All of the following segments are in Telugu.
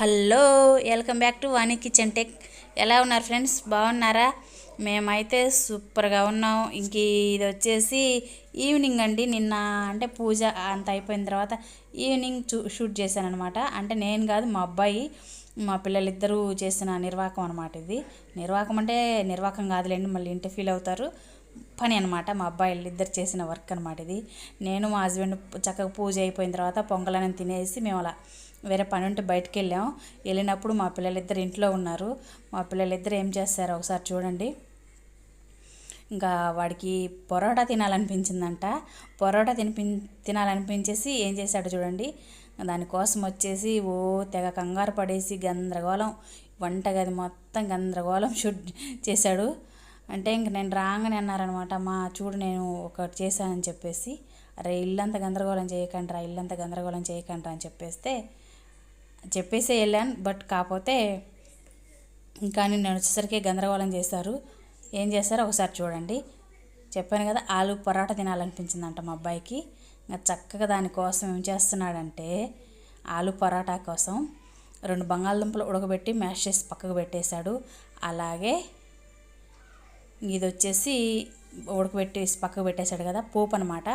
Hello welcome back to Vani kitchen tech. ఎలా ఉన్నారు ఫ్రెండ్స్? బాగున్నారా? మేమైతే సూపర్గా ఉన్నాం. ఇంక ఇది వచ్చేసి ఈవినింగ్ అండి. నిన్న అంటే పూజ అంత అయిపోయిన తర్వాత ఈవినింగ్ షూట్ చేశాను అనమాట అంటే నేను కాదు మా అబ్బాయి మా పిల్లలిద్దరూ చేసిన నిర్వాహకం అనమాట ఇది. నిర్వాహకం అంటే నిర్వాహకం కాదులేండి మళ్ళీ ఇంటి ఫీల్ అవుతారు. పని అనమాట మా అబ్బాయిలు ఇద్దరు చేసిన వర్క్ అనమాట ఇది. నేను మా హస్బెండ్ చక్కగా పూజ అయిపోయిన తర్వాత పొంగలని తినేసి మేము అలా వేరే పని ఉంటే బయటకు వెళ్ళాం. వెళ్ళినప్పుడు మా పిల్లలిద్దరు ఇంట్లో ఉన్నారు. మా పిల్లలిద్దరు ఏం చేస్తారు ఒకసారి చూడండి. ఇంకా వాడికి పొరోటా తినాలనిపించిందంట. పొరోటా తినిపి తినాలనిపించేసి ఏం చేశాడు చూడండి. దానికోసం వచ్చేసి ఓ తెగ కంగారు పడేసి గందరగోళం వంటగది మొత్తం గందరగోళం షుడ్ చేశాడు. అంటే ఇంక నేను రాగానే అన్నారనమాట మా చూడు నేను ఒకటి చేశానని చెప్పేసి అరే ఇల్లంతా గందరగోళం చేయకండి రా ఇల్లంతా గందరగోళం చేయకండి అని చెప్పేస్తే చెప్పేసి వెళ్ళాను. బట్ కాకపోతే ఇంకా నేను వచ్చేసరికి గందరగోళం చేశారు. ఏం చేస్తారో ఒకసారి చూడండి. చెప్పాను కదా ఆలు పరోటా తినాలనిపించిందంట మా అబ్బాయికి. ఇంకా చక్కగా దానికోసం ఏం చేస్తున్నాడంటే ఆలు పరోటా కోసం రెండు బంగాళదుంపలు ఉడకబెట్టి మ్యాష్ చేసి పక్కకు పెట్టేశాడు. అలాగే ఇది వచ్చేసి ఉడకబెట్టేసి పక్కకు పెట్టేశాడు కదా పోపు అనమాట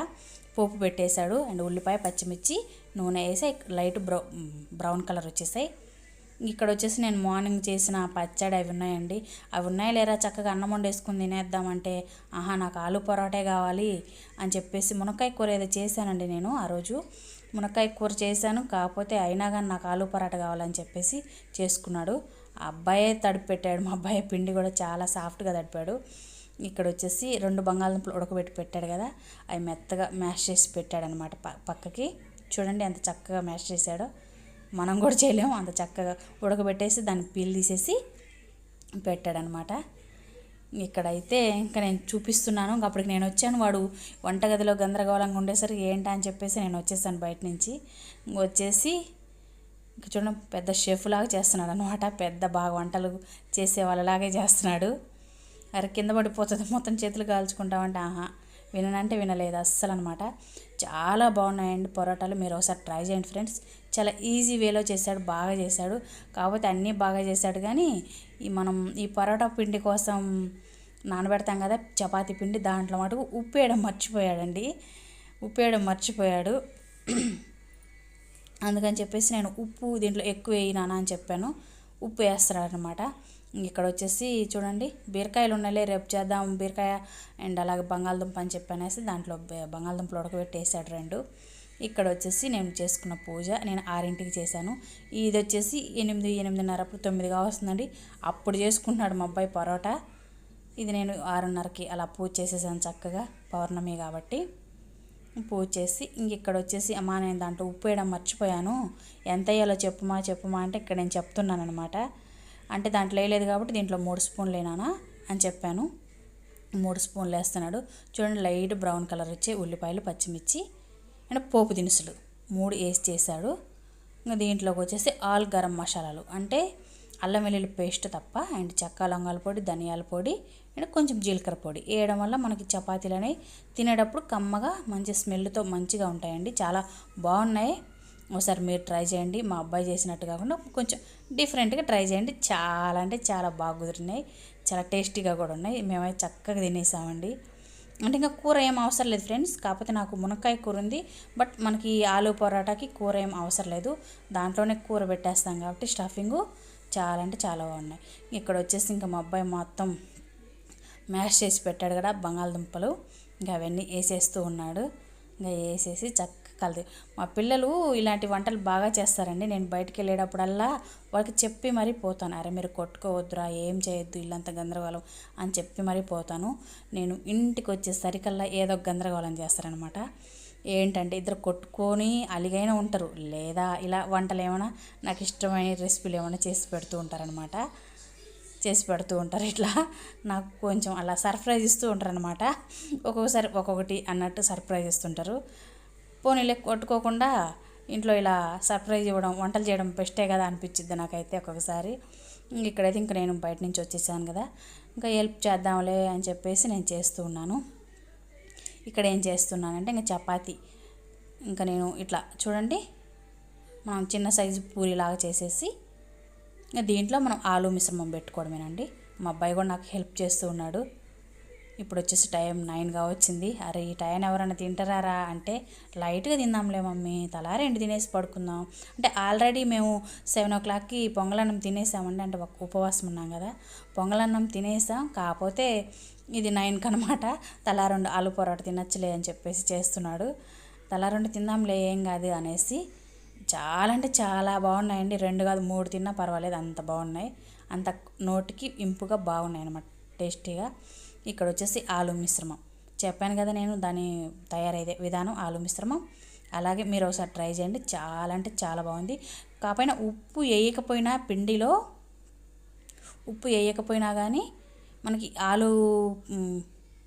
పోపు పెట్టేశాడు అండ్ ఉల్లిపాయ పచ్చిమిర్చి నూనె వేసి లైట్ బ్రౌ బ్రౌన్ కలర్ వచ్చేసాయి. ఇక్కడ వచ్చేసి నేను మార్నింగ్ చేసిన పచ్చడి అవి ఉన్నాయండి. అవి ఉన్నాయి లేరా? చక్కగా అన్నం వండేసుకుని తినేద్దామంటే ఆహా నాకు ఆలు పొరాటే కావాలి అని చెప్పేసి మునక్కాయ కూర ఏదో చేశానండి నేను ఆ రోజు. మునక్కాయ కూర చేశాను కాకపోతే అయినా కానీ నాకు ఆలు పరాట కావాలని చెప్పేసి చేసుకున్నాడు. అబ్బాయే తడిపెట్టాడు. మా అబ్బాయి పిండి కూడా చాలా సాఫ్ట్గా తడిపాడు. ఇక్కడ వచ్చేసి రెండు బంగాళదుంపలు ఉడకబెట్టి పెట్టాడు కదా అవి మెత్తగా మ్యాష్ చేసి పెట్టాడు అనమాట పక్కకి. చూడండి ఎంత చక్కగా మ్యాష్ చేశాడో. మనం కూడా చేయలేము అంత చక్కగా ఉడకబెట్టేసి దాన్ని పీల్ తీసేసి పెట్టాడనమాట ఇక్కడైతే ఇంకా నేను చూపిస్తున్నాను. ఇంకా అప్పటికి నేను వచ్చాను. వాడు వంటగదిలో గందరగోళంగా ఉండేసరికి ఏంటా అని చెప్పేసి నేను వచ్చేసాను బయట నుంచి. వచ్చేసి ఇంకా చూడండి పెద్ద షెఫ్ లాగా చేస్తున్నాడు అనమాట పెద్ద బాగా వంటలు చేసే వాళ్ళలాగే చేస్తున్నాడు. అరే కింద పడిపోతుంది. మొత్తం చేతులు కాల్చుకుంటామంటే ఆహా విననంటే వినలేదు అస్సలు అనమాట చాలా బాగున్నాయండి పొరోటాలు. మీరు ఒకసారి ట్రై చేయండి ఫ్రెండ్స్. చాలా ఈజీ వేలో చేశాడు బాగా చేశాడు. కాకపోతే అన్నీ బాగా చేశాడు కానీ ఈ మనం ఈ పరోటా పిండి కోసం నానబెడతాం కదా చపాతి పిండి దాంట్లో మటుకు ఉప్పు వేయడం మర్చిపోయాడండి. ఉప్పు వేయడం మర్చిపోయాడు. అందుకని చెప్పేసి నేను ఉప్పు దీంట్లో ఎక్కువ వేయినానా అని చెప్పాను. ఉప్పు వేస్తారనమాట ఇక్కడ వచ్చేసి చూడండి బీరకాయలు ఉన్నాయిలే రేపు చేద్దాం బీరకాయ అండ్ అలాగే బంగాళదుంప అని చెప్పనేసి దాంట్లో బంగాళదుంపలు ఉడకబెట్టేసాడు రెండు. ఇక్కడ వచ్చేసి నేను చేసుకున్న పూజ నేను ఆరింటికి చేశాను. ఇది వచ్చేసి ఎనిమిది ఎనిమిదిన్నర అప్పుడు తొమ్మిదిగా వస్తుందండి. అప్పుడు చేసుకుంటున్నాడు మా అబ్బాయి పరోటా. ఇది నేను ఆరున్నరకి అలా పూజ చేసేసాను చక్కగా పౌర్ణమి కాబట్టి. పూజ చేసి ఇంక ఇక్కడ వచ్చేసి అమ్మా నేను దాంట్లో ఉప్పు వేయడం మర్చిపోయాను. ఎంత వేయాలో చెప్పుమా చెప్పుమా అంటే ఇక్కడ నేను చెప్తున్నాను అనమాట అంటే దాంట్లో వేయలేదు కాబట్టి దీంట్లో మూడు స్పూన్లు వేనానా అని చెప్పాను. మూడు స్పూన్లు వేస్తున్నాడు. చూడండి లైట్ బ్రౌన్ కలర్ వచ్చే ఉల్లిపాయలు పచ్చిమిర్చి అండ్ పోపు దినుసులు మూడు వేసి చేశాడు. ఇంకా దీంట్లోకి వచ్చేసి ఆల్ గరం మసాలాలు. అంటే అల్లం వెల్లుల్లి పేస్ట్ తప్ప అండ్ చెక్క లొంగాల పొడి ధనియాల పొడి అండ్ కొంచెం జీలకర్ర పొడి వేయడం వల్ల మనకి చపాతీలు అనేవి తినేటప్పుడు కమ్మగా మంచి స్మెల్తో మంచిగా ఉంటాయండి. చాలా బాగున్నాయి. ఒకసారి మీరు ట్రై చేయండి. మా అబ్బాయి చేసినట్టు కాకుండా కొంచెం డిఫరెంట్గా ట్రై చేయండి. చాలా అంటే చాలా బాగా కుదిరినాయి. చాలా టేస్టీగా కూడా ఉన్నాయి. మేమైతే చక్కగా తినేసామండి. అంటే ఇంకా కూర ఏం అవసరం లేదు ఫ్రెండ్స్. కాకపోతే నాకు మునక్కాయ కూర ఉంది. బట్ మనకి ఆలు పరోటాకి కూర ఏం అవసరం లేదు. దాంట్లోనే కూర పెట్టేస్తాం కాబట్టి స్టఫింగు చాలా అంటే చాలా బాగున్నాయి. ఇక్కడ వచ్చేసి ఇంకా మా అబ్బాయి మొత్తం మ్యాష్ చేసి పెట్టాడు కదా బంగాళదుంపలు. ఇంకా అవన్నీ వేసేస్తూ ఉన్నాడు. ఇంకా వేసేసి చక్క కలదు మా పిల్లలు ఇలాంటి వంటలు బాగా చేస్తారండి. నేను బయటికి వెళ్ళేటప్పుడల్లా వాళ్ళకి చెప్పి మరీ పోతాను. అరే మీరు కొట్టుకోవద్దురా ఏం చేయొద్దు ఇల్లంత గందరగోళం అని చెప్పి మరీ పోతాను. నేను ఇంటికి వచ్చేసరికల్లా ఏదో గందరగోళం చేస్తారనమాట. ఏంటంటే ఇద్దరు కొట్టుకొని అలిగైనా ఉంటారు. లేదా ఇలా వంటలు ఏమైనా నాకు ఇష్టమైన రెసిపీలు ఏమైనా చేసి పెడుతూ ఉంటారనమాట. చేసి పెడుతూ ఉంటారు ఇట్లా. నాకు కొంచెం అలా సర్ప్రైజ్ ఇస్తూ ఉంటారు అనమాట ఒక్కొక్కసారి ఒక్కొక్కటి అన్నట్టు సర్ప్రైజ్ ఇస్తుంటారు. పోనీలే కొట్టుకోకుండా ఇంట్లో ఇలా సర్ప్రైజ్ ఇవ్వడం వంటలు చేయడం బెస్టే కదా అనిపించింది నాకైతే ఒక్కొక్కసారి. ఇక్కడైతే ఇంకా నేను బయట నుంచి వచ్చేసాను కదా. ఇంకా హెల్ప్ చేద్దాంలే అని చెప్పేసి నేను చేస్తూ ఉన్నాను. ఇక్కడ ఏం చేస్తున్నానంటే ఇంకా చపాతి. ఇంకా నేను ఇట్లా చూడండి మనం చిన్న సైజు పూరిలాగా చేసేసి దీంట్లో మనం ఆలు మిశ్రమం పెట్టుకోవడమేనండి. మా అబ్బాయి కూడా నాకు హెల్ప్ చేస్తూ ఉన్నాడు. ఇప్పుడు వచ్చేసి టైం నైన్గా వచ్చింది. అరే ఈ టైం ఎవరైనా తింటారా అంటే లైట్గా తిందాంలే మమ్మీ తలా రెండు తినేసి పడుకుందాం. అంటే ఆల్రెడీ మేము సెవెన్ ఓ క్లాక్కి పొంగలన్నం తినేసామండి. అంటే ఒక ఉపవాసం ఉన్నాం కదా. పొంగలన్నం తినేసాం. కాకపోతే ఇది నైన్కి అనమాట తలా రెండు ఆలు పొరాట తినచ్చులే అని చెప్పేసి చేస్తున్నాడు. తలా రెండు తిందాంలే ఏం కాదు అనేసి చాలా అంటే చాలా బాగున్నాయండి. రెండు కాదు మూడు తిన్నా పర్వాలేదు అంత బాగున్నాయి. అంత నోటికి ఇంపుగా బాగున్నాయి అనమాట టేస్టీగా. ఇక్కడ వచ్చేసి ఆలు మిశ్రమం. చెప్పాను కదా నేను దాని తయారయ్యే విధానం ఆలు మిశ్రమం. అలాగే మీరు ఒకసారి ట్రై చేయండి చాలా అంటే చాలా బాగుంది. కాకపోయినా ఉప్పు వేయకపోయినా పిండిలో ఉప్పు వేయకపోయినా కానీ మనకి ఆలు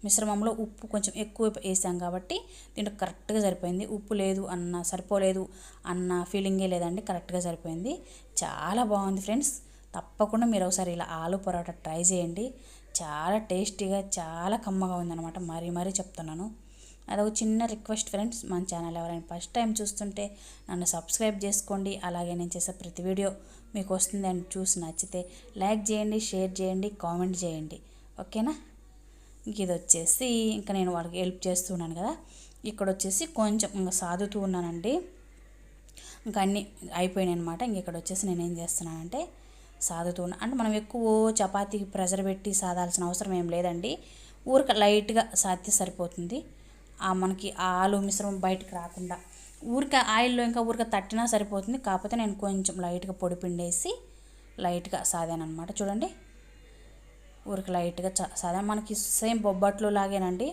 మిశ్రమంలో ఉప్పు కొంచెం ఎక్కువ వేసాం కాబట్టి దీంట్లో కరెక్ట్గా సరిపోయింది. ఉప్పు లేదు అన్న సరిపోలేదు అన్న ఫీలింగే లేదండి. కరెక్ట్గా సరిపోయింది. చాలా బాగుంది ఫ్రెండ్స్. తప్పకుండా మీరు ఒకసారి ఇలా ఆలు పరోటా ట్రై చేయండి. చాలా టేస్టీగా చాలా కమ్మగా ఉందన్నమాట. మరీ మరీ చెప్తున్నాను. అదొక చిన్న రిక్వెస్ట్ ఫ్రెండ్స్. మన ఛానల్ ఎవరైనా ఫస్ట్ టైం చూస్తుంటే నన్ను సబ్స్క్రైబ్ చేసుకోండి. అలాగే నేను చేసే ప్రతి వీడియో మీకు వస్తుంది అని చూసి నచ్చితే లైక్ చేయండి షేర్ చేయండి కామెంట్ చేయండి. ఓకేనా? ఇది వచ్చేసి ఇంకా నేను వాళ్ళకి హెల్ప్ చేస్తున్నాను కదా. ఇక్కడ వచ్చేసి కొంచెం ఇంకా సాదుతూ ఉన్నానండి. ఇంకా అన్నీ అయిపోయినాయి అనమాట ఇంక ఇక్కడ వచ్చేసి నేను ఏం చేస్తున్నానంటే సాదుతూ ఉన్నా. అంటే మనం ఎక్కువ చపాతీకి ప్రెజర్ పెట్టి సాదాల్సిన అవసరం ఏం లేదండి. ఊరిక లైట్గా సాధ్య సరిపోతుంది. ఆ మనకి ఆలు మిశ్రమం బయటకు రాకుండా ఊరిక ఆయిల్లో ఇంకా ఊరిక తట్టినా సరిపోతుంది. కాకపోతే నేను కొంచెం లైట్గా పొడి పిండేసి లైట్గా సాదాను అనమాట చూడండి. ఊరికి లైట్గా చ మనకి సేమ్ బొబ్బట్లు లాగేనండి.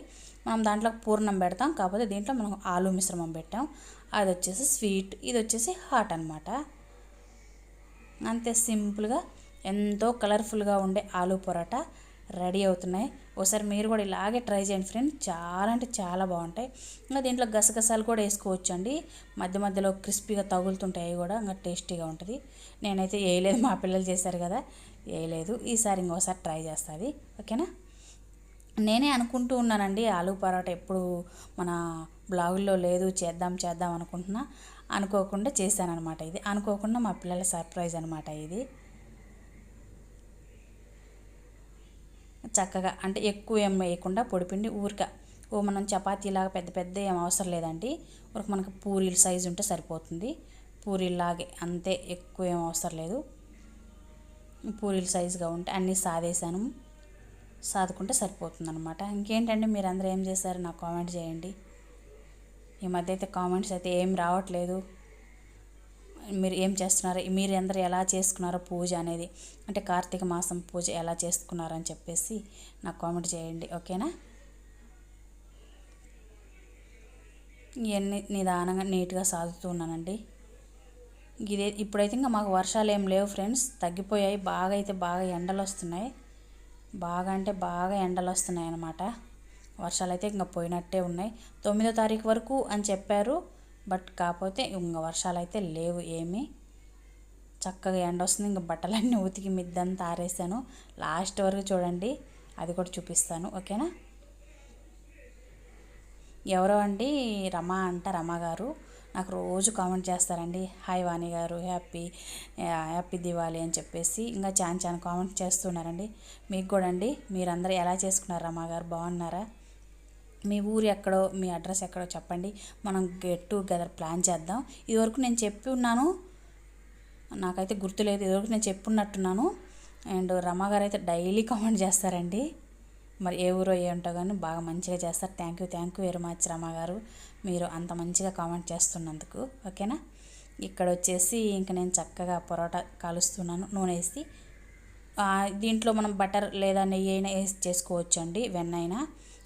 మనం దాంట్లో పూర్ణం పెడతాం. కాకపోతే దీంట్లో మనం ఆలు మిశ్రమం పెట్టాం. అది వచ్చేసి స్వీట్ ఇది వచ్చేసి హాట్ అనమాట అంతే సింపుల్గా ఎంతో కలర్ఫుల్గా ఉండే ఆలు పొరాటా. రెడీ అవుతున్నాయి. ఒకసారి మీరు కూడా ఇలాగే ట్రై చేయండి ఫ్రెండ్స్ చాలా అంటే చాలా బాగుంటాయి. ఇంకా దీంట్లో గసగసాలు కూడా వేసుకోవచ్చు అండి మధ్య మధ్యలో క్రిస్పీగా తగులుతుంటాయి అవి కూడా. ఇంకా టేస్టీగా ఉంటుంది. నేనైతే వేయలేదు. మా పిల్లలు చేశారు కదా. వేయలేదు. ఈసారి ఇంకోసారి ట్రై చేస్తుంది ఓకేనా? నేనే అనుకుంటూ ఉన్నానండి. ఆలూ పరోటా ఎప్పుడు మన బ్లాగుల్లో లేదు. చేద్దాం చేద్దాం అనుకుంటున్నా. అనుకోకుండా చేశానన్నమాట ఇది. అనుకోకుండా మా పిల్లల సర్ప్రైజ్ అనమాట ఇది. చక్కగా అంటే ఎక్కువ ఏం వేయకుండా పొడిపిండి ఊరిక. ఓ మనం చపాతీలాగా పెద్ద పెద్ద ఏం అవసరం లేదండి. ఊరికి మనకు పూరీల సైజు ఉంటే సరిపోతుంది. పూరీలాగే అంతే ఎక్కువ ఏం అవసరం లేదు. పూరీల సైజుగా ఉంటే అన్నీ సాదేశాను. సాదుకుంటే సరిపోతుంది అనమాట ఇంకేంటండి మీరు అందరూ ఏం చేశారు? నాకు కామెంట్ చేయండి. ఈ మధ్య అయితే కామెంట్స్ అయితే ఏం రావట్లేదు. మీరు ఏం చేస్తున్నారు? మీరు అందరు ఎలా చేసుకున్నారో పూజ అనేది? అంటే కార్తీక మాసం పూజ ఎలా చేసుకున్నారని చెప్పేసి నాకు కామెంట్ చేయండి. ఓకేనా? ఇవన్నీ నిదానంగా నీట్గా సాగుతూ ఉన్నానండి. ఇదే ఇప్పుడైతే ఇంకా మాకు వర్షాలు ఏం లేవు ఫ్రెండ్స్. తగ్గిపోయాయి. బాగా అయితే బాగా ఎండలు వస్తున్నాయి. బాగా అంటే బాగా ఎండలు వస్తున్నాయి అన్నమాట వర్షాలు అయితే ఇంకా పోయినట్టే ఉన్నాయి. తొమ్మిదో తారీఖు వరకు అని చెప్పారు. బట్ కాకపోతే ఇంకా వర్షాలు అయితే లేవు ఏమీ. చక్కగా ఎండ వస్తుంది ఇంకా బట్టలన్నీ ఉతికి మిద్దంతా ఆరేసాను. లాస్ట్ వరకు చూడండి అది కూడా చూపిస్తాను ఓకేనా? ఎవరో అండి రమా అంట రమా గారు. నాకు రోజు కామెంట్ చేస్తారండి హాయ్ వాణి గారు హ్యాపీ హ్యాపీ దివాళీ అని చెప్పేసి. ఇంకా చాన్ చాన్ కామెంట్ చేస్తున్నారండి. మీకు కూడా అండి మీరందరూ ఎలా చేసుకున్నారు రమా గారు బాగున్నారా? మీ ఊరు ఎక్కడో మీ అడ్రస్ ఎక్కడో చెప్పండి. మనం గెట్ టుగెదర్ ప్లాన్ చేద్దాం. ఇదివరకు నేను చెప్పి ఉన్నాను. నాకైతే గుర్తులేదు ఇదివరకు నేను చెప్పున్నట్టున్నాను అండ్ రమ గారు అయితే డైలీ కామెంట్ చేస్తారండి. మరి ఏ ఊరో ఏంటో కానీ బాగా మంచిగా చేస్తారు. Thank you thank you very much Rama garu. మీరు అంత మంచిగా కామెంట్ చేస్తున్నందుకు. ఓకేనా? ఇక్కడ వచ్చేసి ఇంక నేను చక్కగా పొరోటా కాలుస్తున్నాను. నూనె వేసి. దీంట్లో మనం బటర్ లేదా నెయ్యి అయినా వేసి చేసుకోవచ్చు అండి వెన్న అయినా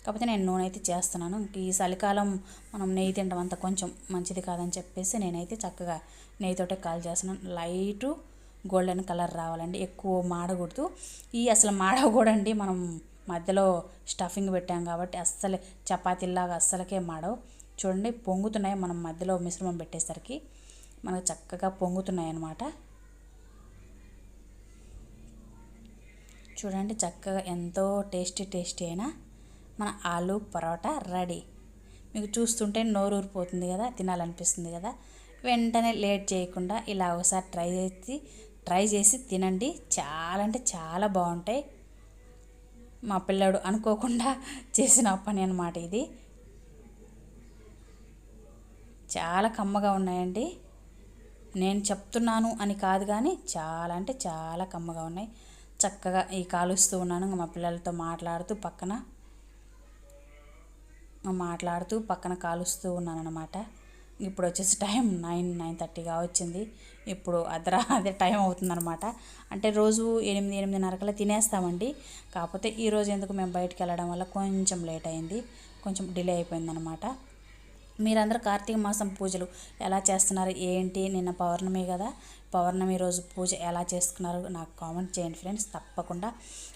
కాకపోతే నేను నూనె అయితే చేస్తున్నాను. ఈ చలికాలం మనం నెయ్యి తినడం అంత కొంచెం మంచిది కాదని చెప్పేసి నేనైతే చక్కగా నెయ్యితోటే కాల్ చేస్తున్నాను. లైటు గోల్డెన్ కలర్ రావాలండి. ఎక్కువ మాడకూడదు. ఈ అసలు మాడకూడండి మనం మధ్యలో స్టఫింగ్ పెట్టాం కాబట్టి అస్సలు చపాతీలాగా అస్సలకే మాడవు. చూడండి పొంగుతున్నాయి మనం మధ్యలో మిశ్రమం పెట్టేసరికి. మనకు చక్కగా పొంగుతున్నాయి అన్నమాట చూడండి చక్కగా ఎంతో టేస్టీ టేస్టీ అయినా మన ఆలు పరోటా రెడీ. మీకు చూస్తుంటే నోరు ఊరిపోతుంది కదా తినాలనిపిస్తుంది కదా. వెంటనే లేట్ చేయకుండా ఇలా ఒకసారి ట్రై చేసి ట్రై చేసి తినండి. చాలా అంటే చాలా బాగుంటాయి. మా పిల్లడు అనుకోకుండా చేసిన పని అనమాట ఇది. చాలా కమ్మగా ఉన్నాయండి. నేను చెప్తున్నాను అని కాదు కానీ చాలా అంటే చాలా కమ్మగా ఉన్నాయి. చక్కగా ఈ కాలుస్తూ ఉన్నాను మా పిల్లలతో మాట్లాడుతూ పక్కన. మాట్లాడుతూ పక్కన కాలుస్తూ ఉన్నాను అనమాట ఇప్పుడు వచ్చేసి టైం నైన్ నైన్ థర్టీగా వచ్చింది. ఇప్పుడు అదరా అదే టైం అవుతుందన్నమాట. అంటే రోజు ఎనిమిది ఎనిమిదిన్నరకల్లా తినేస్తామండి. కాకపోతే ఈరోజు ఎందుకు మేము బయటికి వెళ్ళడం వల్ల కొంచెం లేట్ అయింది. కొంచెం డిలే అయిపోయిందనమాట మీరందరూ కార్తీక మాసం పూజలు ఎలా చేస్తున్నారు? ఏంటి? నిన్న పౌర్ణమి కదా. పౌర్ణమి రోజు పూజ ఎలా చేసుకున్నారు? నాకు కామెంట్ చేయండి ఫ్రెండ్స్ తప్పకుండా.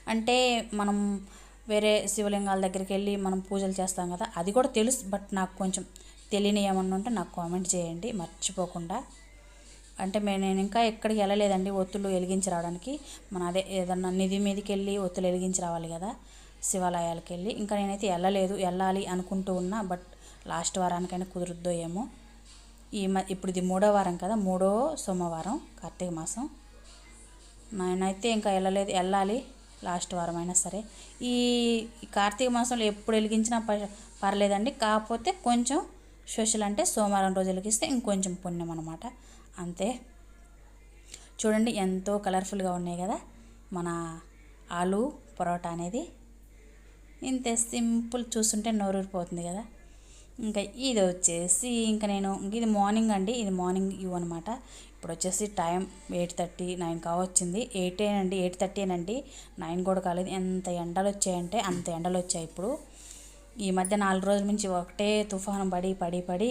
అంటే మనం వేరే శివలింగాల దగ్గరికి వెళ్ళి మనం పూజలు చేస్తాం కదా అది కూడా తెలుసు బట్ నాకు కొంచెం తెలియని ఏమన్నా ఉంటే నాకు కామెంట్ చేయండి మర్చిపోకుండా. అంటే మే నేను ఇంకా ఎక్కడికి వెళ్ళలేదండి ఒత్తులు వెలిగించి రావడానికి. మన అదే ఏదన్నా నిధి మీదకి వెళ్ళి ఒత్తులు వెలిగించి రావాలి కదా శివాలయాలకు వెళ్ళి. ఇంకా నేనైతే వెళ్ళలేదు వెళ్ళాలి అనుకుంటూ ఉన్నా బట్ లాస్ట్ వారానికైనా కుదురుద్దో ఏమో. ఈ మ ఇప్పుడు ఇది మూడో వారం కదా మూడో సోమవారం కార్తీక మాసం. నేనైతే ఇంకా వెళ్ళలేదు వెళ్ళాలి. లాస్ట్ వారం అయినా సరే. ఈ కార్తీక మాసంలో ఎప్పుడు వెలిగించినా పర్లేదండి. కాకపోతే కొంచెం స్పెషల్ అంటే సోమవారం రోజు వెలిగిస్తే ఇంకొంచెం పుణ్యం అనమాట అంతే. చూడండి ఎంతో కలర్ఫుల్గా ఉన్నాయి కదా. మన ఆలు పరోటా అనేది. ఇంత సింపుల్ చూస్తుంటే నోరూరిపోతుంది కదా. ఇంకా ఇది వచ్చేసి ఇంకా నేను ఇది మార్నింగ్ అండి. ఇది మార్నింగ్ ఇవ్వనమాట ఇప్పుడు వచ్చేసి టైం ఎయిట్ థర్టీ నైన్ కావచ్చింది. ఎయిటేనండి ఎయిట్ థర్టీనండి నైన్ కూడా కాలేదు. ఎంత ఎండలు వచ్చాయంటే అంత ఎండలు వచ్చాయి ఇప్పుడు. ఈ మధ్య నాలుగు రోజుల నుంచి ఒకటే తుఫాను పడి పడి పడి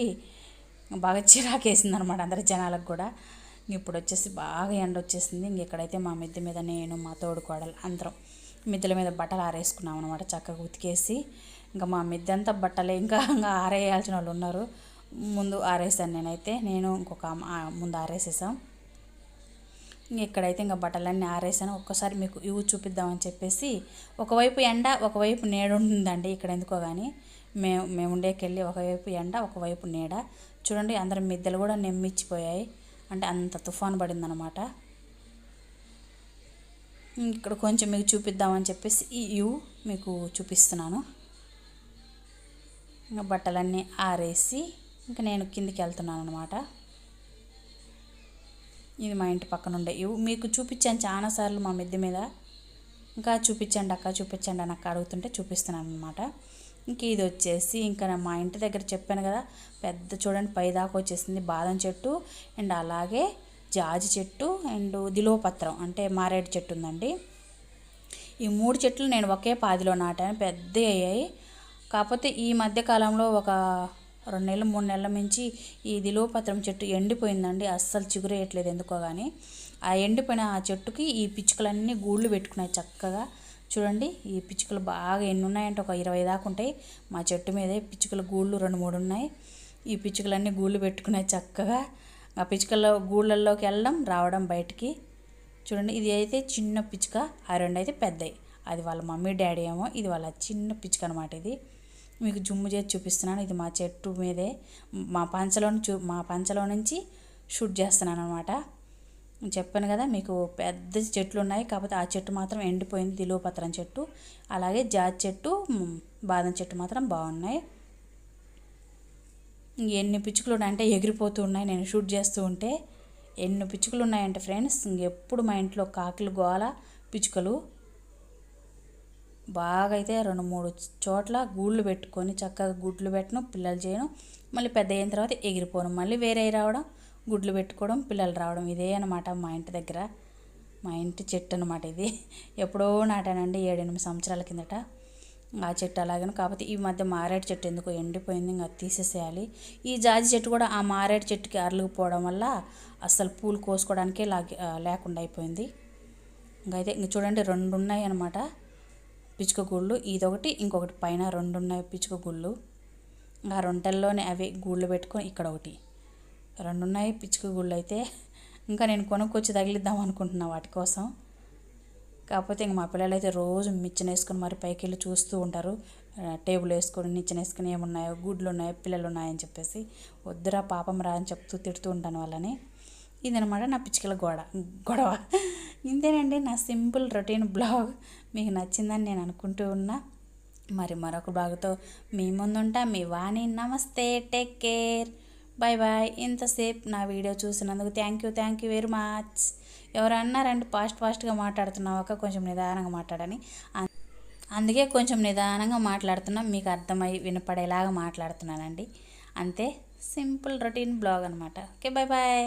బాగా చిరాకేసింది అనమాట అందరి జనాలకు కూడా. ఇప్పుడు వచ్చేసి బాగా ఎండ వచ్చేసింది ఇంకెక్కడైతే మా మిద్దె మీద నేను మా తోడు కోడలు అందరం మిద్దెల మీద బట్టలు ఆరేసుకున్నాం అనమాట చక్కగా ఉతికేసి. ఇంకా మా మిద్దంతా బట్టలే ఇంకా ఇంకా ఆరేయాల్సిన వాళ్ళు ఉన్నారు ముందు ఆరేసాను నేనైతే. నేను ఇంకొక ముందు ఆరేసేసాం. ఇక్కడైతే ఇంకా బట్టలన్నీ ఆరేసాను. ఒక్కసారి మీకు ఇవి చూపిద్దామని చెప్పేసి ఒకవైపు ఎండ ఒకవైపు నీడ ఉంటుందండి ఇక్కడ ఎందుకో కానీ మేము మేము ఉండేకెళ్ళి ఒకవైపు ఎండ ఒకవైపు నీడ. చూడండి అందరి మిద్దెలు కూడా నెమ్మిచ్చిపోయాయి. అంటే అంత తుఫాన్ పడిందనమాట. ఇక్కడ కొంచెం మీకు చూపిద్దామని చెప్పేసి ఈ యూ మీకు చూపిస్తున్నాను. ఇంకా బట్టలన్నీ ఆరేసి ఇంకా నేను కిందికి వెళ్తున్నాను అనమాట ఇది మా ఇంటి పక్కన ఉండే. ఇవి మీకు చూపించాను చాలాసార్లు మా మిద్దె మీద. ఇంకా చూపించండి అక్క చూపించండి అని అక్క అడుగుతుంటే చూపిస్తున్నాను అనమాట ఇంక ఇది వచ్చేసి ఇంకా మా ఇంటి దగ్గర చెప్పాను కదా పెద్ద చూడండి పైదాకా వచ్చేసింది బాదం చెట్టు అండ్ అలాగే జాజి చెట్టు అండ్ దిలోపత్రం అంటే మారేడు చెట్టు ఉందండి. ఈ మూడు చెట్లు నేను ఒకే పాదిలో నాటాను పెద్ద అయ్యాయి. కాకపోతే ఈ మధ్యకాలంలో ఒక రెండు నెలలు మూడు నెలల నుంచి ఈ దిలోపత్రం చెట్టు ఎండిపోయిందండి. అస్సలు చిగురేయట్లేదు ఎందుకో కానీ ఆ ఎండిపోయిన ఆ చెట్టుకి ఈ పిచ్చుకలన్నీ గూళ్ళు పెట్టుకున్నాయి చక్కగా. చూడండి ఈ పిచ్చుకలు బాగా ఎన్ని ఉన్నాయంటే ఒక ఇరవై దాకా ఉంటాయి. మా చెట్టు మీదే పిచ్చుకల గూళ్ళు రెండు మూడు ఉన్నాయి. ఈ పిచ్చుకలన్నీ గూళ్ళు పెట్టుకున్నాయి చక్కగా. ఆ పిచ్చుకల గూళ్ళల్లోకి వెళ్ళడం రావడం బయటికి. చూడండి ఇది అయితే చిన్న పిచ్చుక ఆ రెండు అయితే పెద్దవి అది వాళ్ళ మమ్మీ డాడీ ఏమో ఇది వాళ్ళ చిన్న పిచ్చుక అనమాట ఇది. మీకు జుమ్ము చేసి చూపిస్తున్నాను. ఇది మా చెట్టు మీదే. మా పంచలో చూ మా పంచలో నుంచి షూట్ చేస్తున్నాను అనమాట చెప్పాను కదా మీకు పెద్ద చెట్లు ఉన్నాయి. కాకపోతే ఆ చెట్టు మాత్రం ఎండిపోయింది. దిలువపత్రం చెట్టు. అలాగే జాతి చెట్టు బాదం చెట్టు మాత్రం బాగున్నాయి. ఎన్ని పిచ్చుకలు ఉన్నాయంటే ఎగిరిపోతూ ఉన్నాయి. నేను షూట్ చేస్తూ ఉంటే ఎన్ని పిచ్చుకలు ఉన్నాయంటే ఫ్రెండ్స్ ఇంకెప్పుడు మా ఇంట్లో కాకులు గోల పిచ్చుకలు బాగా అయితే రెండు మూడు చోట్ల గూళ్ళు పెట్టుకొని చక్కగా గుడ్లు పెట్టను పిల్లలు చేయను. మళ్ళీ పెద్ద అయిన తర్వాత ఎగిరిపోను. మళ్ళీ వేరే రావడం గుడ్లు పెట్టుకోవడం పిల్లలు రావడం ఇదే అనమాట మా ఇంటి దగ్గర. మా ఇంటి చెట్టు అనమాట ఇది. ఎప్పుడో నాటానండి ఏడెనిమిది సంవత్సరాల కిందట. ఆ చెట్టు అలాగే కాకపోతే ఈ మధ్య మారేడు చెట్టు ఎందుకో ఎండిపోయింది ఇంకా తీసేసేయాలి. ఈ జాజి చెట్టు కూడా ఆ మారేడు చెట్టుకి అరలుకుపోవడం వల్ల అస్సలు పూలు కోసుకోవడానికే లాగి లేకుండా అయిపోయింది. ఇంకైతే ఇంక చూడండి రెండు ఉన్నాయి అనమాట పిచ్చుక గుళ్ళు ఇదొకటి. ఇంకొకటి పైన రెండు ఉన్నాయి పిచ్చుక గుళ్ళు. ఆ రొంటల్లోనే అవి గూళ్ళు పెట్టుకొని ఇక్కడ ఒకటి రెండు ఉన్నాయి పిచ్చుక గుళ్ళు అయితే ఇంకా నేను కొనుక్కొచ్చి తగిలిద్దాం అనుకుంటున్నా వాటి కోసం. కాకపోతే ఇంక మా పిల్లలు అయితే రోజు మిచ్చన వేసుకొని మరి పైకి వెళ్ళి చూస్తూ ఉంటారు. టేబుల్ వేసుకొని నిచ్చెన వేసుకొని ఏమున్నాయో గుడ్లు ఉన్నాయో పిల్లలు ఉన్నాయని చెప్పేసి. వద్దురా పాపం రా అని చెప్తూ తిడుతూ ఉంటాను వాళ్ళని. ఇదనమాట నా పిచ్చుకల గోడ. గొడవ. ఇంతేనండి నా సింపుల్ రొటీన్ బ్లాగ్. మీకు నచ్చిందని నేను అనుకుంటూ ఉన్నా. మరి మరొక బ్లాగ్తో మీ ముందుంటా. మీ వాణి నమస్తే టేక్ కేర్. బాయ్ బాయ్ ఇంతసేపు నా వీడియో చూసినందుకు thank you thank you very much ఎవరన్నా రండి ఫాస్ట్ ఫాస్ట్గా మాట్లాడుతున్నావు అక్క కొంచెం నిదానంగా మాట్లాడని. అందుకే కొంచెం నిదానంగా మాట్లాడుతున్నా. మీకు అర్థమై వినపడేలాగా మాట్లాడుతున్నానండి. అంతే సింపుల్ రొటీన్ బ్లాగ్ అనమాట ఓకే బాయ్ బాయ్